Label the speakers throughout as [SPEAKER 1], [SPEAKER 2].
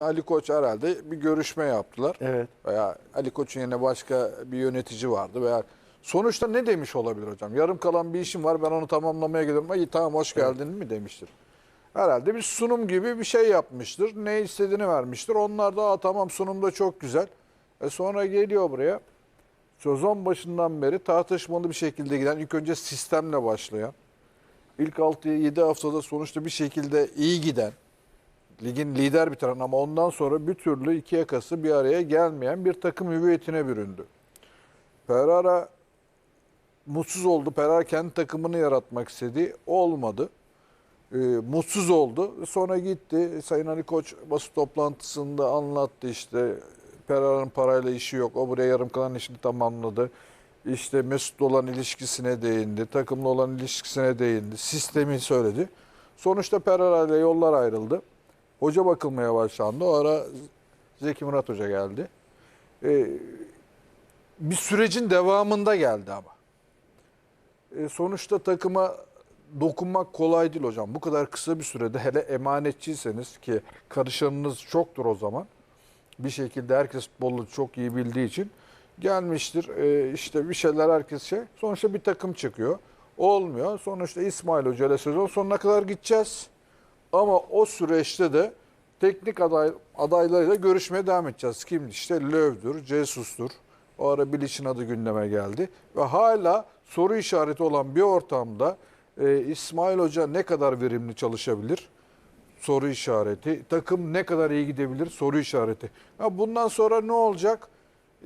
[SPEAKER 1] Ali Koç herhalde bir görüşme yaptılar.
[SPEAKER 2] Evet.
[SPEAKER 1] Veya Ali Koç'un yerine başka bir yönetici vardı veya sonuçta ne demiş olabilir hocam? Yarım kalan bir işim var ben onu tamamlamaya gidiyorum. İyi tamam hoş geldin mi demiştir. Herhalde bir sunum gibi bir şey yapmıştır. Ne istediğini vermiştir. Onlar da tamam sunumda çok güzel. E sonra geliyor buraya. Sezon başından beri tartışmalı bir şekilde giden ilk önce sistemle başlayan ilk 6-7 haftada sonuçta bir şekilde iyi giden ligin lider bitiren ama ondan sonra bir türlü iki yakası bir araya gelmeyen bir takım hüviyetine büründü. Ferrara mutsuz oldu. Ferrara kendi takımını yaratmak istedi. Olmadı. Ee, mutsuz oldu. Sonra gitti. Sayın Ali Koç basın toplantısında anlattı işte Ferrara'nın parayla işi yok. O buraya yarım kalan işini tamamladı. İşte Mesut'la olan ilişkisine değindi. Takımla olan ilişkisine değindi. Sistemi söyledi. Sonuçta Ferrara ile yollar ayrıldı. Hoca bakılmaya başlandı. O ara Zeki Murat Hoca geldi. Ee, bir sürecin devamında geldi ama. Ee, sonuçta takıma dokunmak kolay değil hocam. Bu kadar kısa bir sürede hele emanetçiyseniz ki karışanınız çoktur o zaman. Bir şekilde herkes futbolu çok iyi bildiği için gelmiştir. Ee, işte bir şeyler herkes şey. Sonuçta bir takım çıkıyor. Olmuyor. Sonuçta İsmail Hoca ile sezon sonuna kadar gideceğiz. Ama o süreçte de teknik aday, adaylarıyla görüşmeye devam edeceğiz. Kim işte Löv'dür, Cesus'tur. O ara Bilic'in adı gündeme geldi. Ve hala soru işareti olan bir ortamda e, İsmail Hoca ne kadar verimli çalışabilir? Soru işareti. Takım ne kadar iyi gidebilir? Soru işareti. Ha, bundan sonra ne olacak?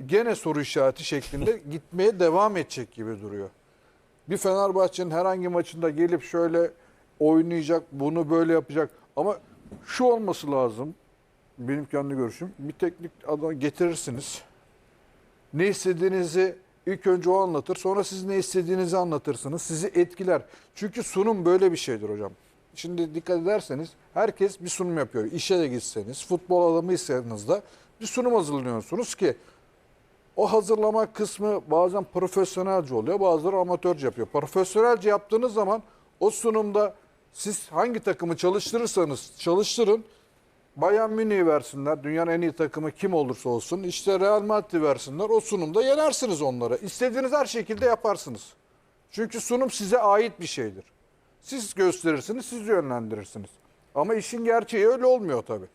[SPEAKER 1] Gene soru işareti şeklinde gitmeye devam edecek gibi duruyor bir Fenerbahçe'nin herhangi maçında gelip şöyle oynayacak, bunu böyle yapacak. Ama şu olması lazım. Benim kendi görüşüm. Bir teknik adam getirirsiniz. Ne istediğinizi ilk önce o anlatır. Sonra siz ne istediğinizi anlatırsınız. Sizi etkiler. Çünkü sunum böyle bir şeydir hocam. Şimdi dikkat ederseniz herkes bir sunum yapıyor. İşe de gitseniz, futbol adamıysanız da bir sunum hazırlıyorsunuz ki o hazırlama kısmı bazen profesyonelce oluyor, bazıları amatörce yapıyor. Profesyonelce yaptığınız zaman o sunumda siz hangi takımı çalıştırırsanız çalıştırın. Bayern Münih'i versinler, dünyanın en iyi takımı kim olursa olsun. İşte Real Madrid'i versinler, o sunumda yenersiniz onlara. İstediğiniz her şekilde yaparsınız. Çünkü sunum size ait bir şeydir. Siz gösterirsiniz, siz yönlendirirsiniz. Ama işin gerçeği öyle olmuyor tabii.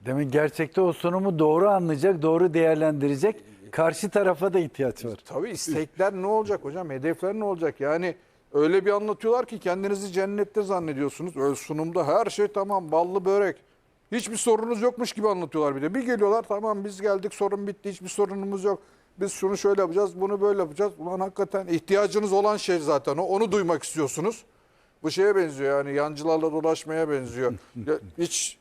[SPEAKER 2] Demin gerçekte o sunumu doğru anlayacak, doğru değerlendirecek karşı tarafa da ihtiyaç var.
[SPEAKER 1] Tabii istekler ne olacak hocam? Hedefler ne olacak? Yani öyle bir anlatıyorlar ki kendinizi cennette zannediyorsunuz. Öyle sunumda her şey tamam ballı börek. Hiçbir sorunuz yokmuş gibi anlatıyorlar bir de. Bir geliyorlar tamam biz geldik sorun bitti hiçbir sorunumuz yok. Biz şunu şöyle yapacağız bunu böyle yapacağız. Ulan hakikaten ihtiyacınız olan şey zaten o. Onu duymak istiyorsunuz. Bu şeye benziyor yani yancılarla dolaşmaya benziyor. Hiç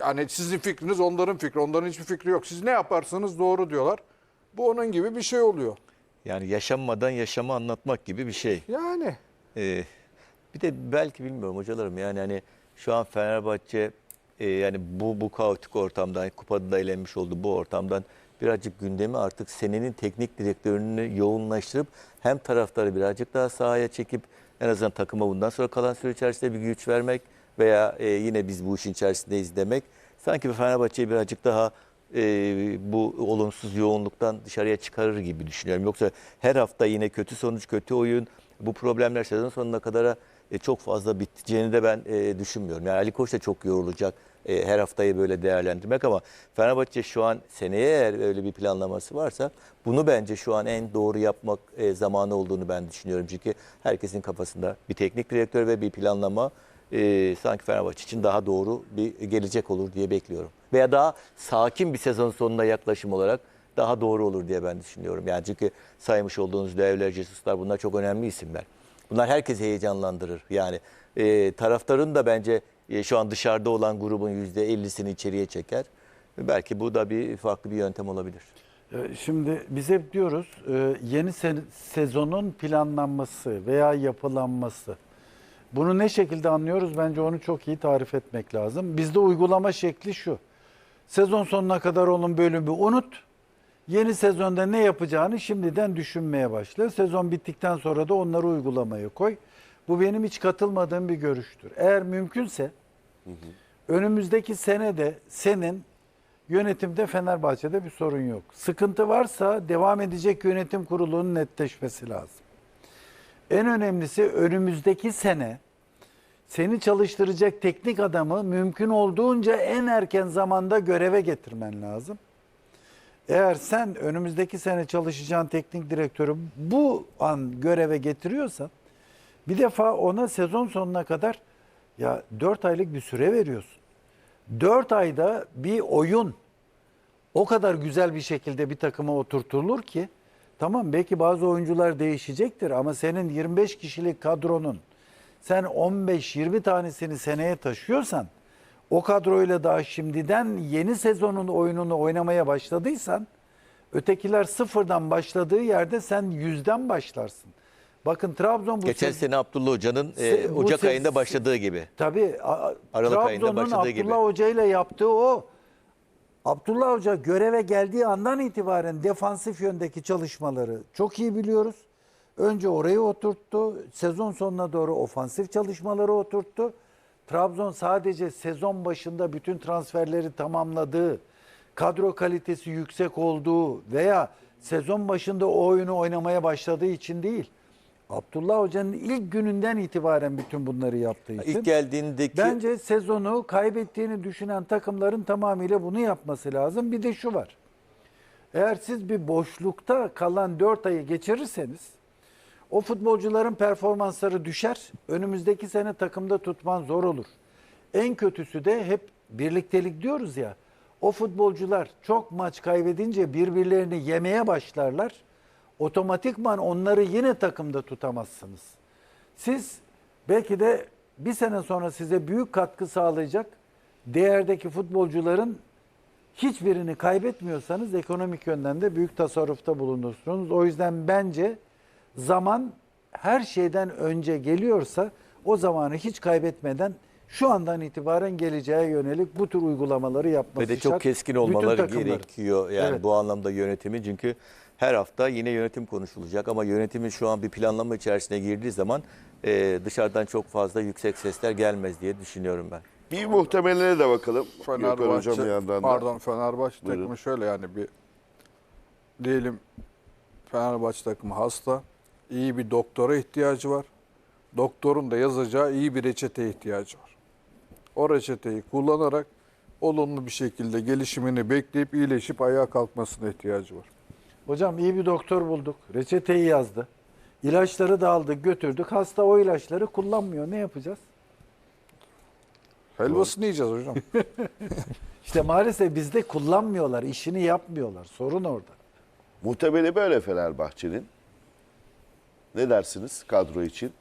[SPEAKER 1] yani sizin fikriniz onların fikri. Onların hiçbir fikri yok. Siz ne yaparsanız doğru diyorlar. Bu onun gibi bir şey oluyor.
[SPEAKER 3] Yani yaşanmadan yaşamı anlatmak gibi bir şey.
[SPEAKER 1] Yani
[SPEAKER 3] Ee, bir de belki bilmiyorum hocalarım yani hani şu an Fenerbahçe e, yani bu bu kaotik ortamdan kupada da elenmiş oldu bu ortamdan birazcık gündemi artık senenin teknik direktörünü yoğunlaştırıp hem taraftarı birazcık daha sahaya çekip en azından takıma bundan sonra kalan süre içerisinde bir güç vermek veya e, yine biz bu işin içerisindeyiz demek. Sanki Fenerbahçe'yi birazcık daha e, bu olumsuz yoğunluktan dışarıya çıkarır gibi düşünüyorum. Yoksa her hafta yine kötü sonuç, kötü oyun, bu problemler sezon sonuna kadar e, çok fazla biteceğini de ben e, düşünmüyorum. Yani Ali Koç da çok yorulacak e, her haftayı böyle değerlendirmek ama Fenerbahçe şu an seneye eğer öyle bir planlaması varsa bunu bence şu an en doğru yapmak zamanı olduğunu ben düşünüyorum. Çünkü herkesin kafasında bir teknik direktör ve bir planlama sanki Fenerbahçe için daha doğru bir gelecek olur diye bekliyorum. Veya daha sakin bir sezon sonuna yaklaşım olarak daha doğru olur diye ben düşünüyorum. Yani çünkü saymış olduğunuz Devler, Jesus'lar bunlar çok önemli isimler. Bunlar herkesi heyecanlandırır. Yani e, taraftarın da bence e, şu an dışarıda olan grubun %50'sini içeriye çeker. Belki bu da bir farklı bir yöntem olabilir.
[SPEAKER 2] Ee, Şimdi biz hep diyoruz e, yeni se- sezonun planlanması veya yapılanması. Bunu ne şekilde anlıyoruz? Bence onu çok iyi tarif etmek lazım. Bizde uygulama şekli şu. Sezon sonuna kadar olan bölümü unut. Yeni sezonda ne yapacağını şimdiden düşünmeye başla. Sezon bittikten sonra da onları uygulamaya koy. Bu benim hiç katılmadığım bir görüştür. Eğer mümkünse önümüzdeki sene de senin Yönetimde Fenerbahçe'de bir sorun yok. Sıkıntı varsa devam edecek yönetim kurulunun netleşmesi lazım. En önemlisi önümüzdeki sene seni çalıştıracak teknik adamı mümkün olduğunca en erken zamanda göreve getirmen lazım. Eğer sen önümüzdeki sene çalışacağın teknik direktörü bu an göreve getiriyorsan bir defa ona sezon sonuna kadar ya 4 aylık bir süre veriyorsun. 4 ayda bir oyun o kadar güzel bir şekilde bir takıma oturtulur ki tamam belki bazı oyuncular değişecektir ama senin 25 kişilik kadronun sen 15-20 tanesini seneye taşıyorsan o kadroyla daha şimdiden yeni sezonun oyununu oynamaya başladıysan ötekiler sıfırdan başladığı yerde sen yüzden başlarsın. Bakın Trabzon bu
[SPEAKER 3] Geçen
[SPEAKER 2] sez-
[SPEAKER 3] sene Abdullah Hoca'nın e, Ocak ayında başladığı gibi.
[SPEAKER 2] Tabii a-
[SPEAKER 3] Aralık ayında başladığı
[SPEAKER 2] Abdullah
[SPEAKER 3] gibi.
[SPEAKER 2] Hoca ile yaptığı o. Abdullah Hoca göreve geldiği andan itibaren defansif yöndeki çalışmaları çok iyi biliyoruz. Önce orayı oturttu. Sezon sonuna doğru ofansif çalışmaları oturttu. Trabzon sadece sezon başında bütün transferleri tamamladığı, kadro kalitesi yüksek olduğu veya sezon başında o oyunu oynamaya başladığı için değil. Abdullah Hoca'nın ilk gününden itibaren bütün bunları yaptığı için.
[SPEAKER 3] İlk geldiğindeki
[SPEAKER 2] Bence sezonu kaybettiğini düşünen takımların tamamıyla bunu yapması lazım. Bir de şu var. Eğer siz bir boşlukta kalan 4 ayı geçirirseniz o futbolcuların performansları düşer. Önümüzdeki sene takımda tutman zor olur. En kötüsü de hep birliktelik diyoruz ya. O futbolcular çok maç kaybedince birbirlerini yemeye başlarlar. Otomatikman onları yine takımda tutamazsınız. Siz belki de bir sene sonra size büyük katkı sağlayacak değerdeki futbolcuların hiçbirini kaybetmiyorsanız ekonomik yönden de büyük tasarrufta bulunursunuz. O yüzden bence zaman her şeyden önce geliyorsa o zamanı hiç kaybetmeden şu andan itibaren geleceğe yönelik bu tür uygulamaları yapması
[SPEAKER 3] ve de çok
[SPEAKER 2] şart.
[SPEAKER 3] keskin olmaları gerekiyor. Yani
[SPEAKER 2] Evet.
[SPEAKER 3] bu anlamda yönetimi çünkü her hafta yine yönetim konuşulacak ama yönetimin şu an bir planlama içerisine girdiği zaman e, dışarıdan çok fazla yüksek sesler gelmez diye düşünüyorum ben.
[SPEAKER 4] Bir muhtemelere de bakalım. Gökhan Hocam
[SPEAKER 1] Fenerbahçe,
[SPEAKER 4] yandan da.
[SPEAKER 1] pardon Fenerbahçe
[SPEAKER 4] Buyurun.
[SPEAKER 1] takımı şöyle yani bir diyelim Fenerbahçe takımı hasta, iyi bir doktora ihtiyacı var. Doktorun da yazacağı iyi bir reçeteye ihtiyacı var. O reçeteyi kullanarak olumlu bir şekilde gelişimini bekleyip iyileşip ayağa kalkmasına ihtiyacı var.
[SPEAKER 2] Hocam iyi bir doktor bulduk. Reçeteyi yazdı. İlaçları da aldık götürdük. Hasta o ilaçları kullanmıyor. Ne yapacağız?
[SPEAKER 1] Helvasını yiyeceğiz hocam.
[SPEAKER 2] İşte maalesef bizde kullanmıyorlar. işini yapmıyorlar. Sorun orada.
[SPEAKER 4] Muhtemeli böyle Fenerbahçe'nin. Ne dersiniz kadro için?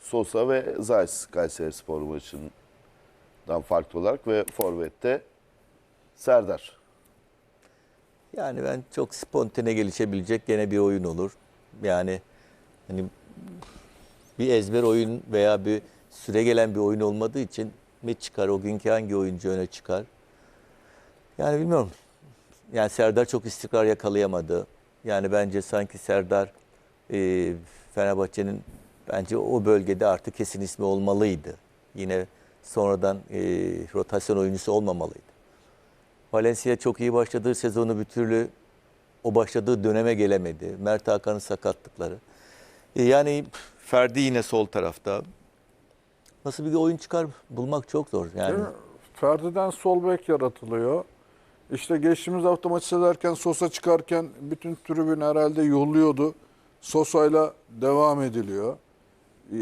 [SPEAKER 4] Sosa ve Zayt Kayseri Spor maçından farklı olarak ve Forvet'te Serdar.
[SPEAKER 3] Yani ben çok spontane gelişebilecek gene bir oyun olur. Yani hani bir ezber oyun veya bir süre gelen bir oyun olmadığı için mi çıkar o günkü hangi oyuncu öne çıkar? Yani bilmiyorum. Yani Serdar çok istikrar yakalayamadı. Yani bence sanki Serdar e, Fenerbahçe'nin bence o bölgede artık kesin ismi olmalıydı. Yine sonradan e, rotasyon oyuncusu olmamalıydı. Valencia çok iyi başladığı sezonu bir türlü o başladığı döneme gelemedi. Mert Hakan'ın sakatlıkları. E, Yani Ferdi yine sol tarafta. Nasıl bir oyun çıkar bulmak çok zor. Yani?
[SPEAKER 1] Ferdi'den sol bek yaratılıyor. İşte geçtiğimiz hafta maçı seyrederken Sosa çıkarken bütün tribün herhalde yolluyordu. Sosa'yla devam ediliyor. E,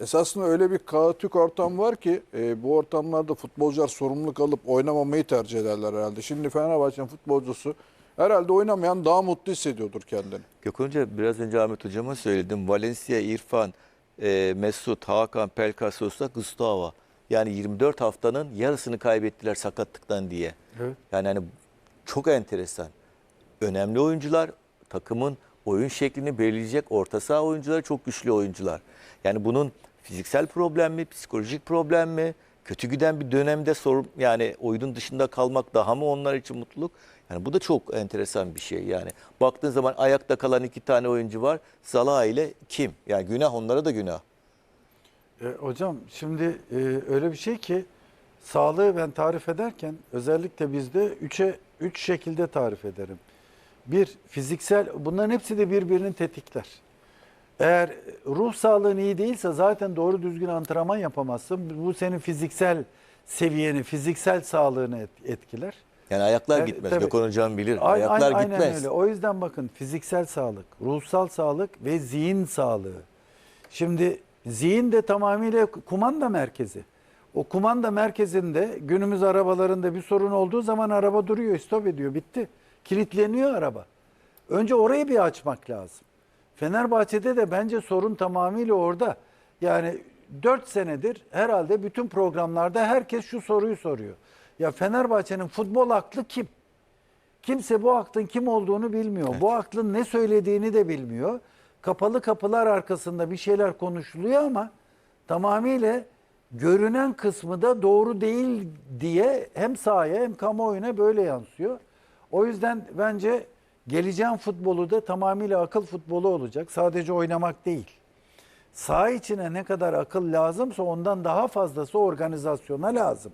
[SPEAKER 1] Esasında öyle bir kaotik ortam var ki e, bu ortamlarda futbolcular sorumluluk alıp oynamamayı tercih ederler herhalde. Şimdi Fenerbahçe'nin futbolcusu herhalde oynamayan daha mutlu hissediyordur kendini.
[SPEAKER 3] Gökhan Hoca biraz önce Ahmet Hocam'a söyledim. Valencia, İrfan, e, Mesut, Hakan, Pelkas, Sosa, Gustavo. Yani 24 haftanın yarısını kaybettiler sakatlıktan diye.
[SPEAKER 2] Evet.
[SPEAKER 3] Yani hani çok enteresan. Önemli oyuncular, takımın oyun şeklini belirleyecek orta saha oyuncuları çok güçlü oyuncular. Yani bunun fiziksel problem mi, psikolojik problem mi, kötü giden bir dönemde sorun yani oyunun dışında kalmak daha mı onlar için mutluluk? Yani bu da çok enteresan bir şey. Yani baktığın zaman ayakta kalan iki tane oyuncu var. Salah ile kim? Yani günah onlara da günah.
[SPEAKER 2] E, hocam şimdi e, öyle bir şey ki sağlığı ben tarif ederken özellikle bizde üçe üç şekilde tarif ederim. Bir fiziksel bunların hepsi de birbirini tetikler. Eğer ruh sağlığın iyi değilse zaten doğru düzgün antrenman yapamazsın. Bu senin fiziksel seviyeni, fiziksel sağlığını et- etkiler.
[SPEAKER 3] Yani ayaklar
[SPEAKER 2] Evet,
[SPEAKER 3] gitmez.
[SPEAKER 2] tabii.
[SPEAKER 3] Gökhan Hocam bilir.
[SPEAKER 2] Ay-
[SPEAKER 3] ayaklar
[SPEAKER 2] aynen
[SPEAKER 3] gitmez.
[SPEAKER 2] öyle. O yüzden bakın fiziksel sağlık, ruhsal sağlık ve zihin sağlığı. Şimdi zihin de tamamıyla kumanda merkezi. O kumanda merkezinde günümüz arabalarında bir sorun olduğu zaman araba duruyor, stop ediyor, bitti. Kilitleniyor araba. Önce orayı bir açmak lazım. Fenerbahçe'de de bence sorun tamamıyla orada. Yani 4 senedir herhalde bütün programlarda herkes şu soruyu soruyor. Ya Fenerbahçe'nin futbol aklı kim? Kimse bu aklın kim olduğunu bilmiyor. Bu aklın ne söylediğini de bilmiyor. Kapalı kapılar arkasında bir şeyler konuşuluyor ama tamamıyla görünen kısmı da doğru değil diye hem sahaya hem kamuoyuna böyle yansıyor. O yüzden bence geleceğin futbolu da tamamıyla akıl futbolu olacak. Sadece oynamak değil. Saha içine ne kadar akıl lazımsa ondan daha fazlası organizasyona lazım.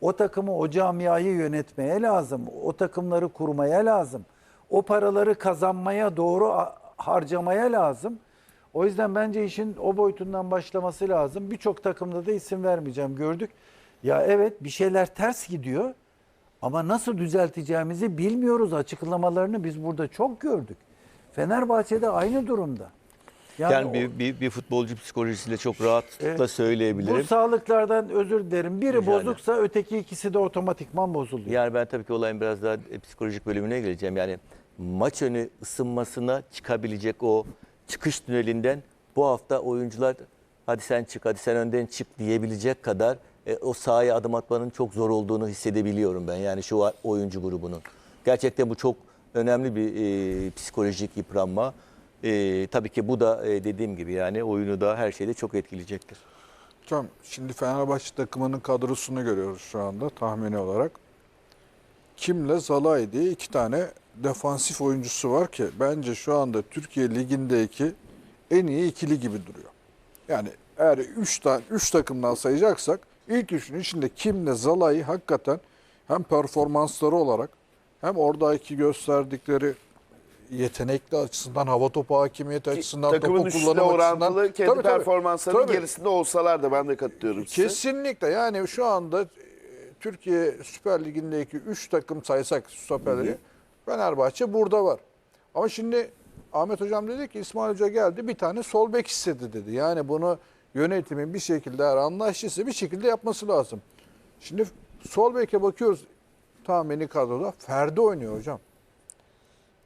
[SPEAKER 2] O takımı, o camiayı yönetmeye lazım. O takımları kurmaya lazım. O paraları kazanmaya, doğru harcamaya lazım. O yüzden bence işin o boyutundan başlaması lazım. Birçok takımda da isim vermeyeceğim. Gördük. Ya evet bir şeyler ters gidiyor. Ama nasıl düzelteceğimizi bilmiyoruz. Açıklamalarını biz burada çok gördük. Fenerbahçe'de aynı durumda.
[SPEAKER 3] Yani,
[SPEAKER 2] o-
[SPEAKER 3] bir, bir, bir futbolcu psikolojisiyle çok rahatlıkla
[SPEAKER 2] Evet.
[SPEAKER 3] söyleyebilirim.
[SPEAKER 2] Bu sağlıklardan özür dilerim. Biri
[SPEAKER 3] ederim.
[SPEAKER 2] bozuksa öteki ikisi de otomatikman bozuluyor.
[SPEAKER 3] Yani ben tabii ki olayın biraz daha e, psikolojik bölümüne geleceğim. Yani maç önü ısınmasına çıkabilecek o çıkış tünelinden bu hafta oyuncular hadi sen çık, hadi sen önden çık diyebilecek kadar e, o sahaya adım atmanın çok zor olduğunu hissedebiliyorum ben. Yani şu oyuncu grubunun. Gerçekten bu çok önemli bir e, psikolojik yıpranma. E, tabii ki bu da e, dediğim gibi yani oyunu da her şeyde çok etkileyecektir.
[SPEAKER 1] Hocam şimdi Fenerbahçe takımının kadrosunu görüyoruz şu anda tahmini olarak. Kimle Zalai diye iki tane defansif oyuncusu var ki bence şu anda Türkiye Ligi'ndeki en iyi ikili gibi duruyor. Yani eğer 3 tane 3 takımdan sayacaksak ilk üçün içinde Kimle Zalai hakikaten hem performansları olarak hem oradaki gösterdikleri yetenekli açısından, hava topu hakimiyeti açısından,
[SPEAKER 4] Takımın
[SPEAKER 1] topu kullanım
[SPEAKER 4] orantılı kendi
[SPEAKER 1] Tabii, tabii.
[SPEAKER 4] performanslarının
[SPEAKER 1] Tabii.
[SPEAKER 4] gerisinde olsalar da ben de katılıyorum size.
[SPEAKER 1] Kesinlikle yani şu anda e, Türkiye Süper Ligi'ndeki 3 takım saysak stoperleri Fenerbahçe burada var. Ama şimdi Ahmet Hocam dedi ki İsmail Hoca geldi bir tane sol bek istedi dedi. Yani bunu yönetimin bir şekilde eğer anlaştıysa bir şekilde yapması lazım. Şimdi sol beke bakıyoruz tahmini kadroda Ferdi oynuyor hocam.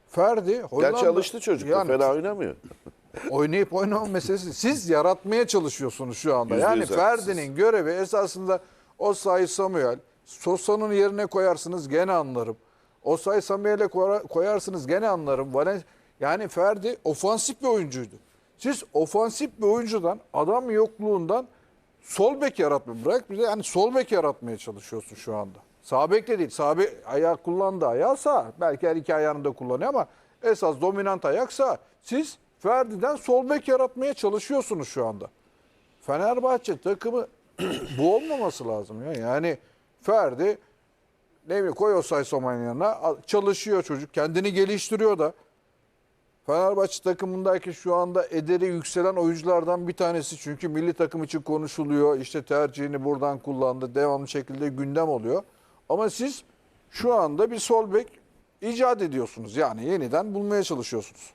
[SPEAKER 1] Ferdi Hollanda,
[SPEAKER 4] Gerçi alıştı çocuk
[SPEAKER 1] Yani
[SPEAKER 4] fena oynamıyor.
[SPEAKER 1] oynayıp oynamama meselesi. Siz yaratmaya çalışıyorsunuz şu anda. Yani. Ferdi'nin görevi esasında Osay Samuel. Sosa'nın yerine koyarsınız gene anlarım. Osay Samuel'e koyar- koyarsınız gene anlarım. Valen- Yani Ferdi ofansif bir oyuncuydu. Siz ofansif bir oyuncudan adam yokluğundan sol bek yaratmaya bırak bir de yani sol bek yaratmaya çalışıyorsun şu anda. Sağ bek de değil. Sağ bek ayağı kullandı ayağı sağ. Belki her iki ayağını da kullanıyor ama esas dominant ayak sağ. Siz Ferdi'den sol bek yaratmaya çalışıyorsunuz şu anda. Fenerbahçe takımı bu olmaması lazım ya. Yani Ferdi ne bileyim koy o Saysoman yanına al- çalışıyor çocuk. Kendini geliştiriyor da. Fenerbahçe takımındaki şu anda ederi yükselen oyunculardan bir tanesi. Çünkü milli takım için konuşuluyor. İşte tercihini buradan kullandı. Devamlı şekilde gündem oluyor. Ama siz şu anda bir sol bek icat ediyorsunuz. Yani yeniden bulmaya çalışıyorsunuz.